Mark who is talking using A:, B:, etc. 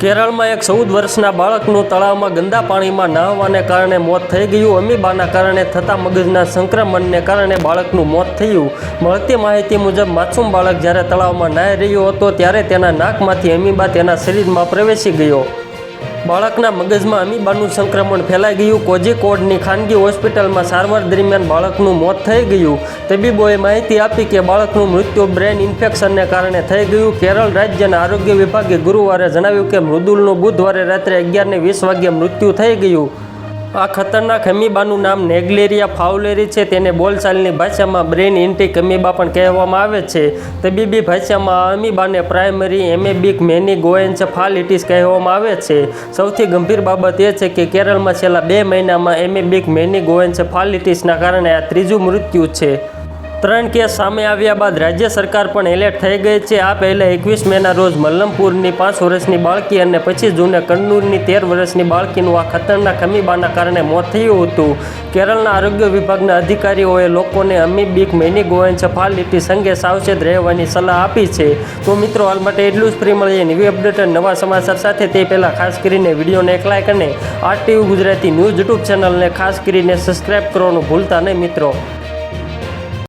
A: કેરળમાં એક ચૌદ વર્ષના બાળકનું તળાવમાં ગંદા પાણીમાં નહાવાને કારણે મોત થઈ ગયું. અમીબાના કારણે થતા મગજના સંક્રમણને કારણે બાળકનું મોત થયું. મળતી માહિતી મુજબ, માસૂમ બાળક જ્યારે તળાવમાં નાહી રહ્યો હતો, ત્યારે તેના નાકમાંથી અમીબા તેના શરીરમાં પ્રવેશી ગયો. બાળકના મગજમાં અમીબાનું સંક્રમણ ફેલાઈ ગયું. કોઝિકોડની ખાનગી હોસ્પિટલમાં સારવાર દરમિયાન બાળકનું મોત થઈ ગયું. તબીબોએ માહિતી આપી કે બાળકનું મૃત્યુ બ્રેન ઇન્ફેક્શનને કારણે થઈ ગયું. કેરળ રાજ્યના આરોગ્ય વિભાગે ગુરુવારે જણાવ્યું કે મૃદુલનું બુધવારે રાત્રે અગિયારને વીસ વાગ્યે મૃત્યુ થઈ ગયું. આ ખતરનાક અમીબાનું નામ નેગ્લેરિયા ફાઉલેરી છે. તેને બોલચાલની ભાષામાં બ્રેન ઇન્ટિક અમીબા પણ કહેવામાં આવે છે. તબીબી ભાષામાં અમીબાને પ્રાઇમરી એમેબિક મેનિગોએન્સેફાલિટીસ કહેવામાં આવે છે. સૌથી ગંભીર બાબત એ છે કે કેરળમાં છેલ્લા બે મહિનામાં એમેબિક મેનિગોએન્સેફાલિટીસના કારણે આ ત્રીજું મૃત્યુ છે. ત્રણ કેસ સામે આવ્યા બાદ રાજ્ય સરકાર પણ એલર્ટ થઈ ગઈ છે. આ પહેલાં એકવીસ મેના રોજ મલ્લમપુરની પાંચ વર્ષની બાળકી અને પચીસ જૂને કન્નૂરની તેર વર્ષની બાળકીનું આ ખતરનાક અમીબાના કારણે મોત થયું હતું. કેરળના આરોગ્ય વિભાગના અધિકારીઓએ લોકોને અમીબિક મેનિગોએન્સેફાલિટીસ અંગે સાવચેત રહેવાની સલાહ આપી છે. તો મિત્રો, હાલ માટે એટલું જ. ફ્રી મળીએ નવી અપડેટ નવા સમાચાર સાથે. તે પહેલાં ખાસ કરીને વિડીયોને એક લાઇક અને આરટીવી ગુજરાતી ન્યૂઝ યુટ્યુબ ચેનલને ખાસ કરીને સબસ્ક્રાઈબ કરવાનું ભૂલતા નહીં મિત્રો.